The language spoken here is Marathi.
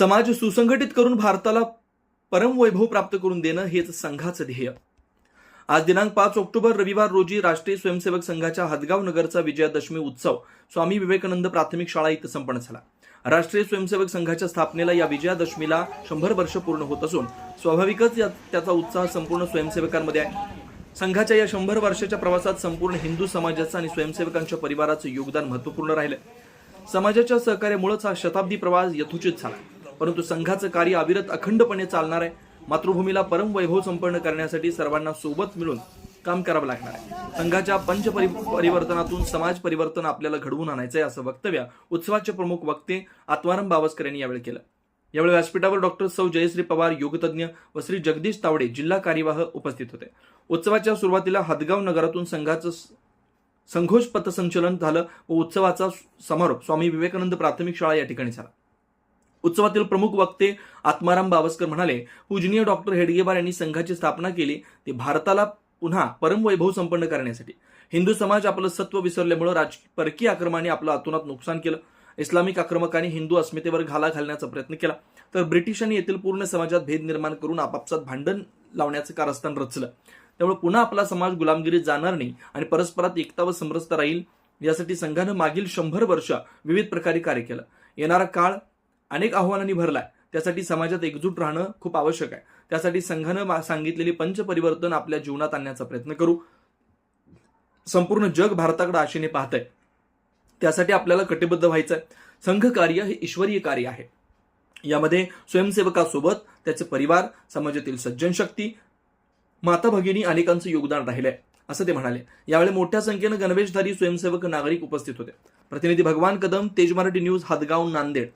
समाज सुसंघटित करून भारताला परमवैभव प्राप्त करून देणं हेच संघाचं ध्येय. आज दिनांक पाच ऑक्टोबर रविवार रोजी राष्ट्रीय स्वयंसेवक संघाच्या हदगाव नगरचा विजयादशमी उत्सव स्वामी विवेकानंद प्राथमिक शाळा इथं संपन्न झाला. राष्ट्रीय स्वयंसेवक संघाच्या स्थापनेला या विजयादशमीला शंभर वर्ष पूर्ण होत असून स्वाभाविकच या- त्याचा उत्साह संपूर्ण स्वयंसेवकांमध्ये आहे. संघाच्या या शंभर वर्षाच्या प्रवासात संपूर्ण हिंदू समाजाचं आणि स्वयंसेवकांच्या परिवाराचं योगदान महत्त्वपूर्ण राहिलं समाजाच्या सहकार्यामुळेच हा शताब्दी प्रवास यथोचित झाला. परंतु संघाचं कार्य अविरत अखंडपणे चालणार आहे. मातृभूमीला परम वैभव संपन्न करण्यासाठी सर्वांना सोबत मिळून काम करावं लागणार आहे. संघाच्या पंच परिवर्तनातून समाज परिवर्तन आपल्याला घडवून आणायचंय असं वक्तव्य उत्सवाचे प्रमुख वक्ते आत्माराम बावस्कर यांनी यावेळी केलं. यावेळी व्यासपीठावर डॉक्टर सौ जयश्री पवार योगतज्ञ व श्री जगदीश तावडे जिल्हा कार्यवाह उपस्थित होते. उत्सवाच्या सुरुवातीला हदगाव नगरातून संघाचं संघोष पथसंचलन झालं व उत्सवाचा समारोप स्वामी विवेकानंद प्राथमिक शाळा या ठिकाणी झाला. उत्सवातील प्रमुख वक्ते आत्माराम बावस्कर म्हणाले पूजनीय डॉक्टर हेडगेवार यांनी संघाची स्थापना केली ती भारताला पुन्हा परमवैभव संपन्न करण्यासाठी. हिंदू समाज आपलं सत्व विसरल्यामुळे राज परकीय आक्रमणाने आपलं अतुनात नुकसान केलं. इस्लामिक आक्रमकांनी हिंदू अस्मितेवर घाला घालण्याचा प्रयत्न केला. तर ब्रिटिशांनी येथील पूर्ण समाजात भेद निर्माण करून आपापसात भांडण लावण्याचं कारस्थान रचलं. त्यामुळे पुन्हा आपला समाज गुलामगिरीत जाणार नाही आणि परस्परात एकता व समरसता राहील यासाठी संघानं मागील शंभर वर्ष विविध प्रकारे कार्य केलं. येणारा काळ अनेक आव्हानांनी भरलाय. त्यासाठी समाजात एकजूट राहणं खूप आवश्यक आहे. त्यासाठी संघानं सांगितलेली पंचपरिवर्तन आपल्या जीवनात आणण्याचा प्रयत्न करू. संपूर्ण जग भारताकडे आशेने पाहतंय. त्यासाठी आपल्याला कटिबद्ध व्हायचं आहे संघ कार्य हे ईश्वरीय कार्य आहे. यामध्ये स्वयंसेवकासोबत त्याचे परिवार समाजातील सज्जन शक्ती माता भगिनी अनेकांचं योगदान राहिलंय असं ते म्हणाले. यावेळी मोठ्या संख्येनं गणवेशधारी स्वयंसेवक नागरिक उपस्थित होते. प्रतिनिधी भगवान कदम तेज मराठी न्यूज हदगाव नांदेड.